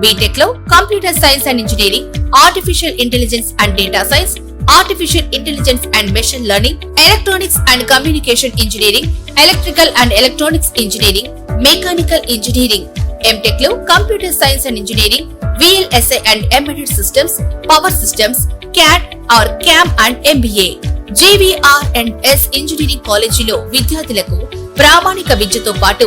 బీటెక్లో computer science and engineering artificial intelligence and data science artificial intelligence and machine learning electronics and communication engineering electrical and electronics engineering mechanical engineering ఎంటెక్లో computer science and engineering VLSI and embedded systems power systems CAD or CAM and MBA JVR and S engineering కాలేజీలో విద్యార్థులకు ప్రామాణిక విద్యతో పాటు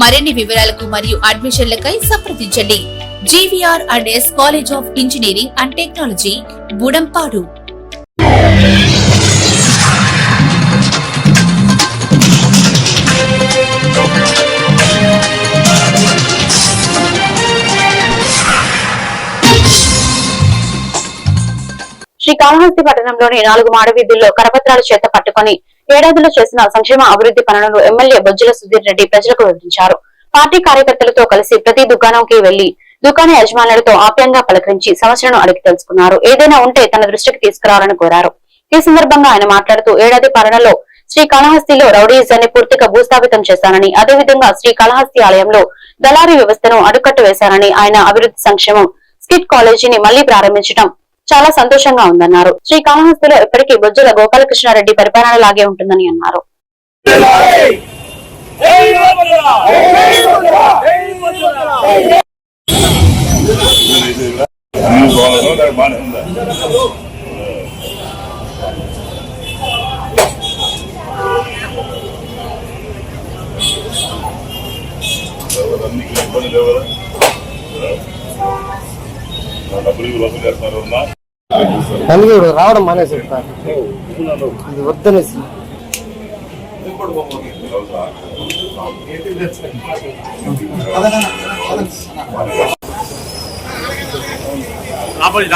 మరిన్ని వివరాలకు మరియు అడ్మిషన్లకై సంప్రదించండి. GVR and S college of engineering and technology Budampadu. Kalahasti పట్టణంలోని నాలుగు మాడ వీధుల్లో కరపత్రాల చేత పట్టుకుని ఏడాదిలో చేసిన సంక్షేమ అభివృద్ధి పనులను ఎమ్మెల్యే బొజ్జల సుధీర్ రెడ్డి ప్రజలకు వివరించారు. పార్టీ కార్యకర్తలతో కలిసి ప్రతి దుకాణంకి వెళ్ళి దుకాణ యజమానులతో ఆప్యంగా పలకరించి సమస్యలను అడిగి తెలుసుకున్నారు. ఏదైనా ఉంటే తన దృష్టికి తీసుకురావాలని కోరారు. ఈ సందర్భంగా ఆయన మాట్లాడుతూ ఏడాది పాలనలో శ్రీకాళహస్తిలో రౌడీజాన్ని పూర్తిగా భూస్థాపితం చేశానని అదేవిధంగా శ్రీకాళహస్తి ఆలయంలో దళారీ వ్యవస్థను అడుకట్టు వేశారని ఆయన అభివృద్ధి సంక్షేమం స్కిట్ కాలేజీని మళ్ళీ ప్రారంభించడం చాలా సంతోషంగా ఉందన్నారు. శ్రీకాళహస్తిలో ఎప్పటికీ బొజ్జల గోపాలకృష్ణారెడ్డి పరిపాలన లాగే ఉంటుందని అన్నారు. డబ్బులు లోపల చేస్తున్నారు ఉన్నా అందుకే ఇప్పుడు రావడం మానేసి ఇది వద్దనేసి. ఆపోజిట్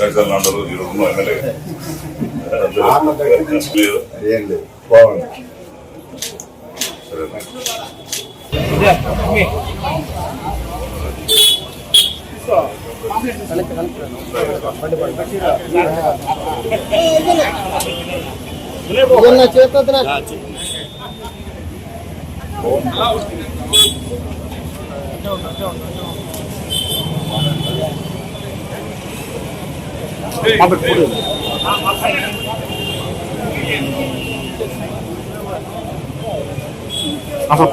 ప్రకాష్ ప్రకాష్ అంటారు ఈరోజు ఉన్న ఎమ్మెల్యే లేదు ఏం లేదు బాగుంది సరే ఇదన్నా చేతొద్దునా? అసలు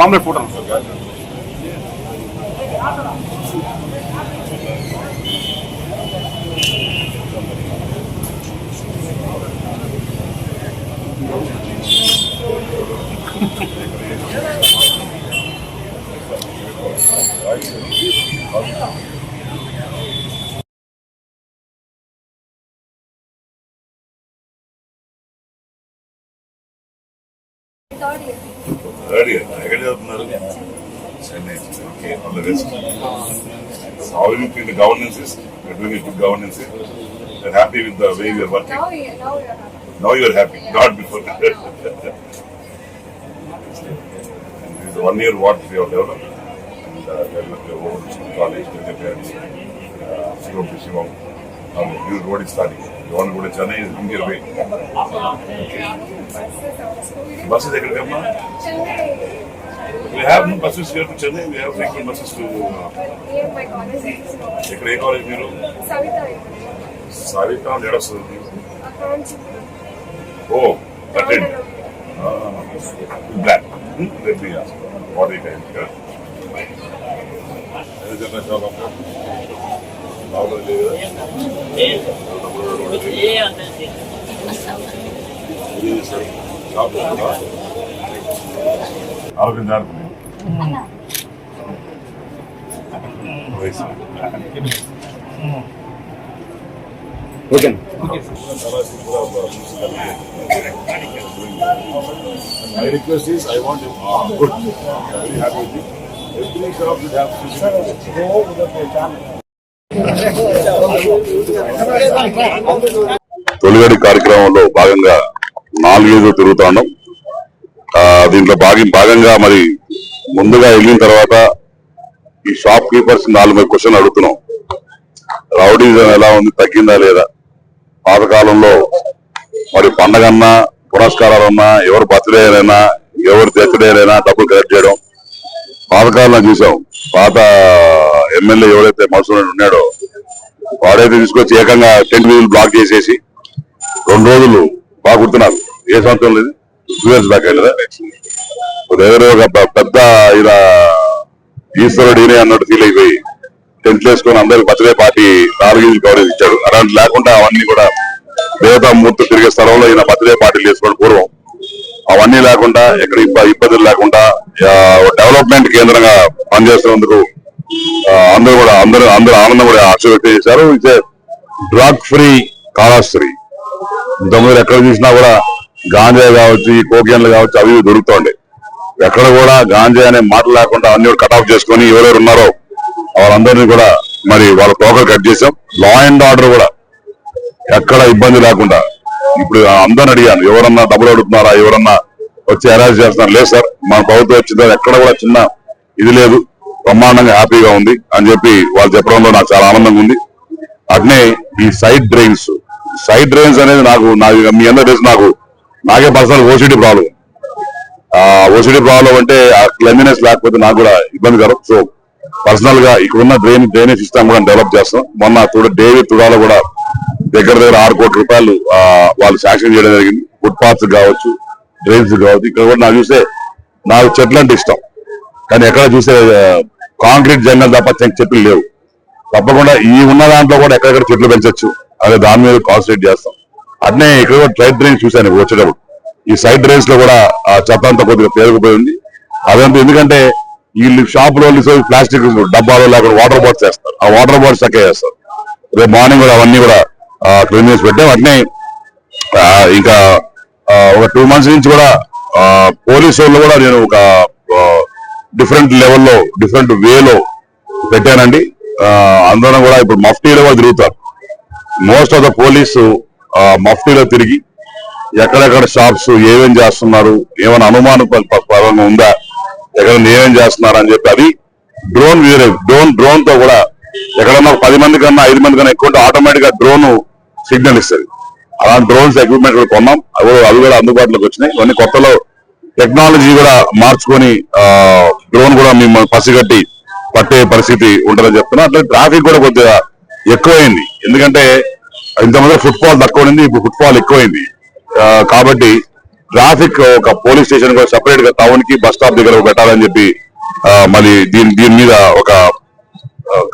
పాంప్లెట్ ఫోటో రెడీ ఎక్కడ చదువుతున్నారు Chennai okay all the best how you feel governance is doing good governance You're happy with the way you're working. Now, we- now we are happy. Now you're happy, not before. This is one year what we have developed. And uh, developed your own college with your parents. Uh, Shivam to Shivam. Um, Your road is starting. You want to go to Chennai, is in your way. Buses, our school. Buses ఎక్కడికమ్మా? Chennai, We have no buses here to Chennai. We have frequent buses to uh, near my college. So, ఎక్కడ ఏ college మీరు Savita, Savitri అని ఏడొస్తుంది accounts. Oh attend black let me ask what ఈ time ఏదైనా shop அவங்க சாப்பிடுவாங்களா அவருக்கு தான் இருக்கும் okay My request is I want to. good. Very happy. Every shop should have తొలిగడి కార్యక్రమంలో భాగంగా నాలుగేదో తిరుగుతా ఉన్నాం దీంట్లో భాగం భాగంగా మరి ముందుగా వెళ్ళిన తర్వాత ఈ షాప్ కీపర్స్ నాలుగు క్వశ్చన్ అడుగుతున్నాం. రౌడీజం ఎలా ఉంది తగ్గిందా లేదా? పాతకాలంలో మరి పండగన్నా పురస్కారాలన్నా ఎవరు బర్త్డే ఎవరు తెచ్చడేనైనా డే డబ్బులు కలెక్ట్ చేయడం. పాతకాలం చూసాం. పాత ఎమ్మెల్యే ఎవరైతే మనుషులు ఉన్నాడో వాడైతే తీసుకొచ్చి ఏకంగా టెంట్ వీధులు బ్లాక్ చేసేసి రెండు రోజులు బాగా గుర్తున్నారు. ఏ సంవత్సరం లేదు టూ ఇయర్స్ బ్యాక్ కదా. దగ్గర ఒక పెద్ద ఇలా ఈశ్వరుడు ఈయనే అన్నట్టు ఫీల్ అయిపోయి టెంట్లు వేసుకొని అందరికి బర్త్డే పార్టీ నాలుగు కవరేజ్ ఇచ్చాడు అలాంటి లేకుండా అవన్నీ కూడా దేవతామూర్తి తిరిగే స్థలంలో ఈయన బర్త్డే పార్టీలు చేసుకోవడం పూర్వం. అవన్నీ లేకుండా ఎక్కడ ఇబ్బందులు లేకుండా డెవలప్మెంట్ కేంద్రంగా పనిచేస్తున్నందుకు అందరూ కూడా అందరూ అందరూ ఆనందం కూడా ఆశ చేశారు. ఇట్స్ డ్రగ్ ఫ్రీ కాళాస్త్రి ఇంతకుముందు ఎక్కడ చూసినా కూడా గాంజా కావచ్చు ఈ కోకేన్లు కావచ్చు అవి దొరుకుతూ దొరుకుతుండే. ఎక్కడ కూడా గాంజా అనే మాట లేకుండా అన్ని కట్ ఆఫ్ చేసుకొని ఎవరెవరు ఉన్నారో వాళ్ళందరినీ కూడా మరి వాళ్ళ తోకలు కట్ చేసాం లా అండ్ ఆర్డర్ కూడా. ఎక్కడ ఇబ్బంది లేకుండా. ఇప్పుడు అందరిని అడిగాను ఎవరన్నా డబ్బులు అడుగుతున్నారా ఎవరన్నా వచ్చి అరేంజ్ చేస్తున్నారు? లేదు సార్ మన ప్రభుత్వం వచ్చిన ఎక్కడ కూడా చిన్న ఇది లేదు. బ్రహ్మాండంగా హ్యాపీగా ఉంది అని చెప్పి వాళ్ళు చెప్పడంలో నాకు చాలా ఆనందంగా ఉంది. అట్నే ఈ సైడ్ డ్రైన్స్ సైడ్ డ్రైన్స్ అనేది నాకు నాకు మీ అందరూ తెలిసి నాకు నాకే పర్సనల్ ఓసిడి ప్రాబ్లం ఆ ఓసిడి ప్రాబ్లం అంటే ఆ క్లెమినెస్ లేకపోతే నాకు కూడా ఇబ్బందికరం సో పర్సనల్గా ఇక్కడ ఉన్న డ్రైన్ డ్రైనేజ్ సిస్టమ్ కూడా డెవలప్ చేస్తాం. మొన్న తుడ డేవి తుడాలో కూడా దగ్గర దగ్గర ఆరు కోట్ల రూపాయలు వాళ్ళు శాంక్షన్ చేయడం జరిగింది. ఫుట్ పాత్స్ కావచ్చు డ్రైన్స్ కావచ్చు. ఇక్కడ కూడా నాకు చూస్తే నాకు చెట్లు అంటే ఇష్టం. కానీ ఎక్కడ చూసే కాంక్రీట్ జంగల్ తప్ప చెట్లు లేవు. తప్పకుండా ఈ ఉన్న దాంట్లో కూడా ఎక్కడెక్కడ చెట్లు పెంచొచ్చు. అదే దాని మీద కాన్సన్ట్రేట్ చేస్తాం. అట్నే ఇక్కడ కూడా సైడ్ డ్రైన్స్ చూశాను వచ్చేటప్పుడు. ఈ సైడ్ డ్రైన్స్లో కూడా ఆ చెత్త అంతా కొద్దిగా పేరుకుపోయి అదంతా ఎందుకంటే వీళ్ళు షాప్లో ప్లాస్టిక్ డబ్బాలో లేకుండా వాటర్ బాటిల్స్ వేస్తారు. ఆ వాటర్ బాటిల్స్ చక్క చేస్తారు రేపు మార్నింగ్ కూడా అవన్నీ కూడా క్లీన్ చేసి పెట్టాం. అట్నే ఇంకా ఒక టూ మంత్స్ నుంచి కూడా పోలీసు వాళ్ళు కూడా నేను ఒక డిఫరెంట్ లెవెల్లో డిఫరెంట్ వేలో పెట్టానండి అందరం కూడా ఇప్పుడు మఫ్టీలో కూడా తిరుగుతారు మోస్ట్ ఆఫ్ ద పోలీసు మఫ్టీలో తిరిగి ఎక్కడెక్కడ షాప్స్ ఏమేం చేస్తున్నారు ఏమైనా అనుమానం పరంగా ఉందా ఎక్కడ ఏమేం చేస్తున్నారు అని చెప్పి అది డ్రోన్ డ్రోన్ డ్రోన్తో కూడా ఎక్కడన్నా పది మంది కన్నా ఐదు మంది కన్నా ఎక్కువ ఆటోమేటిక్గా డ్రోన్ సిగ్నల్ ఇస్తుంది. అలాంటి డ్రోన్స్ ఎక్విప్మెంట్ కూడా కొన్నాం. అవి కూడా- అవి కూడా అందుబాటులోకి వచ్చినాయి. ఇవన్నీ కొత్తలో టెక్నాలజీ కూడా మార్చుకొని డ్రోన్ కూడా మేము పసిగట్టి పట్టే పరిస్థితి ఉంటుందని చెప్తున్నా. అట్లా ట్రాఫిక్ కూడా కొద్దిగా ఎక్కువైంది. ఎందుకంటే ఇంతమంది ఫుట్ఫాల్ తక్కువ ఉంది ఇప్పుడు ఫుట్ఫాల్ ఎక్కువైంది. కాబట్టి ట్రాఫిక్ ఒక పోలీస్ స్టేషన్ కూడా సపరేట్గా టౌన్కి బస్ స్టాప్ దగ్గర పెట్టాలని చెప్పి మళ్ళీ దీని దీని మీద ఒక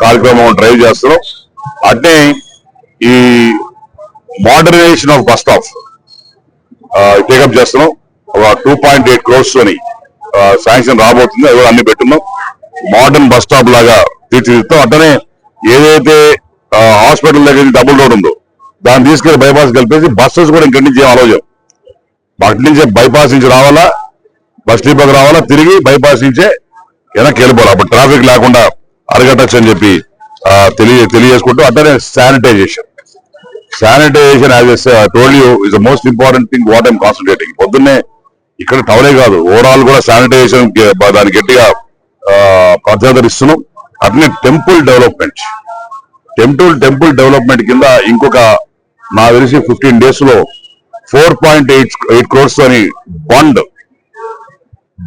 కార్యక్రమం డ్రైవ్ చేస్తున్నాం. అంటే ఈ modernisation of bus stop take up చేస్తున్నాం. ఒక టూ పాయింట్ ఎయిట్ క్రోర్స్ అని శాంక్షన్ రాబోతుందో అవి అన్ని పెట్టున్నాం మోడర్న్ బస్ స్టాప్ లాగా తీర్చిదిద్దాం అట్లనే ఏదైతే హాస్పిటల్ దగ్గర డబుల్ రోడ్ ఉందో దాన్ని తీసుకెళ్ళి బైపాస్ కలిపేసి బస్సెస్ కూడా ఇక్కడి నుంచి ఆలోచన అక్కడి నుంచే బైపాస్ నుంచి రావాలా బస్ డిపోకి రావాలా తిరిగి బైపాస్ నుంచే వెనక్కి వెళ్ళిపోవాలి. అప్పుడు ట్రాఫిక్ లేకుండా అరగటచ్చు అని చెప్పి తెలియ తెలియజేసుకుంటూ అట్లనే sanitisation. Sanitisation as told you is the most important thing what I'm concentrating పొద్దున్నే ఇక్కడ టౌనే కాదు. ఓవరాల్ కూడా శానిటైజేషన్ దాని గట్టిగా ప్రాధాన్యత ఇస్తున్నాం అట్లనే temple development temple temple development కింద ఇంకొక నా తెలిసి ఫిఫ్టీన్ డేస్లో four point eight eight crores అని బండ్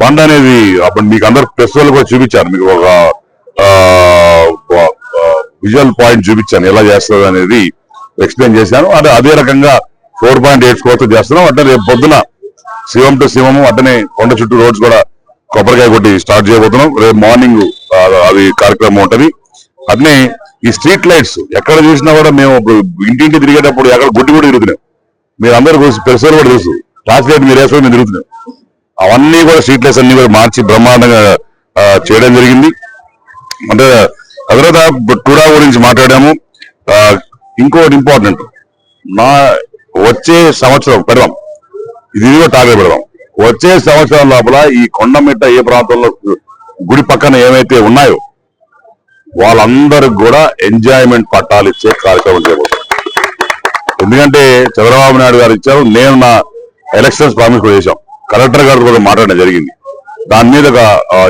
బండ్ అనేది అప్పుడు మీకు అందరు ప్రెస్ వాళ్ళు కూడా చూపించారు. మీకు ఒక విజువల్ పాయింట్ చూపించాను. ఎలా చేస్తుంది అనేది ఎక్స్ప్లెయిన్ చేశాను. అదే అదే రకంగా ఫోర్ పాయింట్ ఎయిట్ క్రోర్స్ చేస్తున్నాం. అంటే రేపు పొద్దున శివం టు శివము అట్టనే కొండ చుట్టూ రోడ్స్ కూడా కొబ్బరికాయ కొట్టి స్టార్ట్ చేయబోతున్నాం. రేపు మార్నింగ్ అది కార్యక్రమం ఉంటది. అట్నే ఈ స్ట్రీట్ లైట్స్ ఎక్కడ చూసినా కూడా మేము ఇప్పుడు ఇంటింటి తిరిగేటప్పుడు ఎక్కడ గుడ్డి కూడా తిరుగుతున్నాం మీరు అందరూ చూసి పెరుసలు కూడా చూసు ట్రాఫిక్ లైట్ మీరు వేసుకొని మేము తిరుగుతున్నాం అవన్నీ కూడా స్ట్రీట్ లైట్స్ అన్ని కూడా మార్చి బ్రహ్మాండంగా చేయడం జరిగింది. అంటే తర్వాత టూడా గురించి మాట్లాడాము. ఇంకోటి ఇంపార్టెంట్. నా వచ్చే సంవత్సరం పెడదాం ఇది కూడా టార్గెట్ పెడదాం. వచ్చే సంవత్సరం లోపల ఈ కొండమిట్ట ఏ ప్రాంతంలో గుడి పక్కన ఏమైతే ఉన్నాయో వాళ్ళందరికి కూడా ఎంజాయ్మెంట్ పట్టాలు ఇచ్చే కార్యక్రమం చేయబోతున్నాం. ఎందుకంటే చంద్రబాబు నాయుడు గారు ఇచ్చారు నేను నా ఎలక్షన్స్ ప్రామిస్ కూడా చేశాం. కలెక్టర్ గారు కూడా మాట్లాడడం జరిగింది. దాని మీద ఒక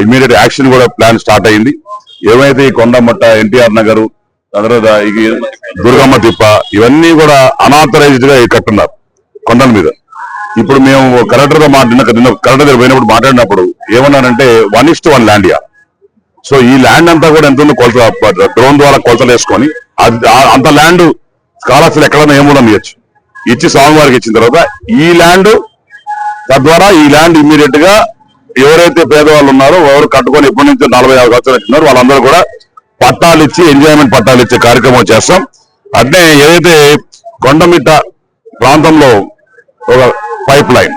ఇమీడియట్ యాక్షన్ కూడా ప్లాన్ స్టార్ట్ అయింది. ఏమైతే ఈ కొండమట్ట ఎన్టీఆర్ నగర్ తర్వాత దుర్గమ్మ తిప్ప ఇవన్నీ కూడా అనాథరైజ్డ్గా కట్టున్నారు కొండల మీద. ఇప్పుడు మేము కలెక్టర్తో మాట్లాడిన నిన్న కలెక్టర్ దగ్గర పోయినప్పుడు మాట్లాడినప్పుడు ఏమన్నానంటే వన్ ఇస్ట్ వన్ ల్యాండ్ యా సో ఈ ల్యాండ్ అంతా కూడా ఎంత ఉందో కొలత డ్రోన్ ద్వారా కొలతలు వేసుకొని అది అంత ల్యాండ్ స్కాలర్స్లు ఎక్కడైనా ఏమూలం ఇవ్వచ్చు ఇచ్చి స్వామివారికి ఇచ్చిన తర్వాత ఈ ల్యాండ్ తద్వారా ఈ ల్యాండ్ ఇమ్మీడియట్గా ఎవరైతే పేదవాళ్ళు ఉన్నారో ఎవరు కట్టుకొని ఎప్పటి నుంచి నలభై ఆరు సంవత్సరాలు ఇచ్చినారో వాళ్ళందరూ కూడా పట్టాలు ఇచ్చి ఎంజాయ్మెంట్ పట్టాలు ఇచ్చే కార్యక్రమం చేస్తాం. అంటే ఏదైతే కొండమిట్ట ప్రాంతంలో ఒక pipeline.